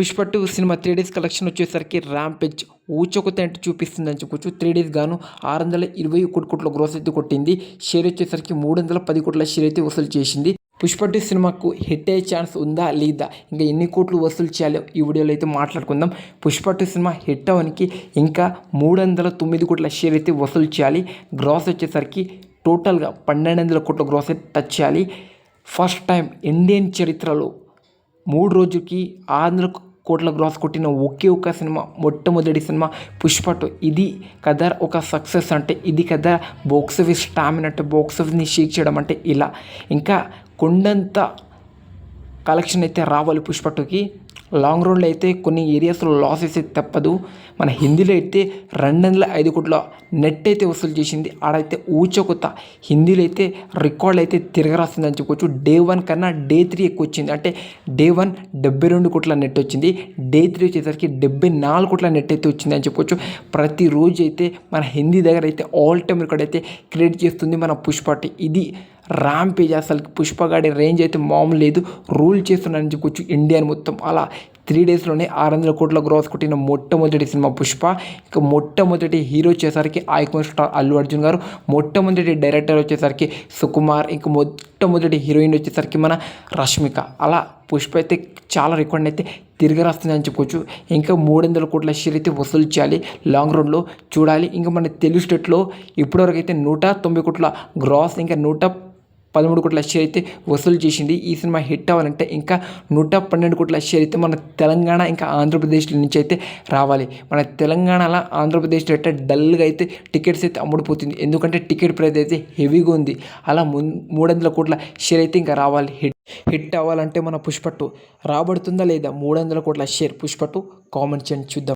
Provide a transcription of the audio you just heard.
పుష్పట్టు సినిమా three days collection వచ్చేసరికి rampage చూపిస్తుంది చూపిస్తుందని చెప్పొచ్చు. త్రీ డేస్ గాను ఆరు వందల ఇరవై కోటి కోట్ల గ్రోస్ అయితే కొట్టింది. షేర్ వచ్చేసరికి మూడు వందల పది కోట్ల షేర్ అయితే వసూలు చేసింది. పుష్పటి సినిమాకు హిట్ అయ్యే ఛాన్స్ ఉందా లేదా? ఇంకా ఎన్ని కోట్లు వసూలు చేయాలో ఈ వీడియోలో అయితే మాట్లాడుకుందాం. పుష్పటి సినిమా హిట్ అవ్వడానికి ఇంకా మూడు వందల తొమ్మిది కోట్ల షేర్ అయితే వసూలు చేయాలి. గ్రాస్ వచ్చేసరికి టోటల్గా పన్నెండు వందల కోట్ల గ్రాస్ అయితే టచ్ చేయాలి. ఫస్ట్ టైం ఇండియన్ చరిత్రలో మూడు రోజుకి ఆరు వందల కోట్ల గ్రాస్ కొట్టిన ఒకే ఒక సినిమా మొట్టమొదటి సినిమా పుష్ప టూ ఇది కదా ఒక సక్సెస్ అంటే ఇది కదా బాక్స్ ఆఫీస్ స్టామిన్ అంటే బాక్స్ ఆఫీస్ని షేక్ చేయడం అంటే ఇలా. ఇంకా కొండంత కలెక్షన్ అయితే రావాలి పుష్ప టూకి లాంగ్ రన్లో అయితే కొన్ని ఏరియాస్లో లాసెస్ అయితే తప్పదు. మన హిందీలో అయితే రెండు వందల ఐదు కోట్ల నెట్ అయితే వసూలు చేసింది. ఆడైతే ఊచకొత్త హిందీలో అయితే రికార్డ్ అయితే తిరగరాస్తుందని చెప్పుకోవచ్చు. డే వన్ కన్నా డే త్రీ ఎక్కువ వచ్చింది. అంటే డే వన్ డెబ్బై రెండు కోట్ల నెట్ వచ్చింది. డే త్రీ వచ్చేసరికి డెబ్బై నాలుగు కోట్ల నెట్ అయితే వచ్చింది అని చెప్పుకోవచ్చు. ప్రతిరోజు అయితే మన హిందీ దగ్గర అయితే ఆల్ టైమ్ రికార్డ్ అయితే క్రియేట్ చేస్తుంది మన పుష్పటి ఇది ర్యాంపేజ్ అసలు పుష్పగాడి రేంజ్ అయితే మామూలు లేదు. రూల్ చేస్తున్నారని చెప్పుకోవచ్చు ఇండియన్ మొత్తం. అలా త్రీ డేస్లోనే ఆరు వందల కోట్ల గ్రోస్ కొట్టిన మొట్టమొదటి సినిమా పుష్ప. ఇక మొట్టమొదటి హీరో వచ్చేసరికి ఐకాన్ స్టార్ అల్లు అర్జున్ గారు. మొట్టమొదటి డైరెక్టర్ వచ్చేసరికి సుకుమార్. ఇంక మొట్టమొదటి హీరోయిన్ వచ్చేసరికి మన రష్మిక. అలా పుష్ప అయితే చాలా రికార్డ్ అయితే తిరిగి రాస్తుందని చెప్పుకోవచ్చు ఇంకా మూడు వందల కోట్ల షేర్ అయితే వసూలు చేయాలి. లాంగ్ రన్లో చూడాలి. ఇంకా మన తెలుగు స్టేట్లో ఇప్పటివరకు అయితే నూట తొంభై కోట్ల గ్రాస్ ఇంకా నూట పదమూడు కోట్ల షేర్ అయితే వసూలు చేసింది. ఈ సినిమా హిట్ అవ్వాలంటే ఇంకా నూట పన్నెండు కోట్ల షేర్ అయితే మన తెలంగాణ ఇంకా ఆంధ్రప్రదేశ్ నుంచి అయితే రావాలి. మన తెలంగాణలో ఆంధ్రప్రదేశ్లో అయితే డల్గా అయితే టికెట్స్ అయితే అమ్ముడుపోతుంది. ఎందుకంటే టికెట్ ప్రైస్ అయితే హెవీగా ఉంది. అలా ము మూడు వందల కోట్ల షేర్ అయితే ఇంకా రావాలి. హిట్ హిట్ అవ్వాలంటే మన పుష్పట్టు. రాబడుతుందా లేదా? మూడు వందల కోట్ల షేర్. పుష్పట్టు కామెంట్ చేయండి. చూద్దాం.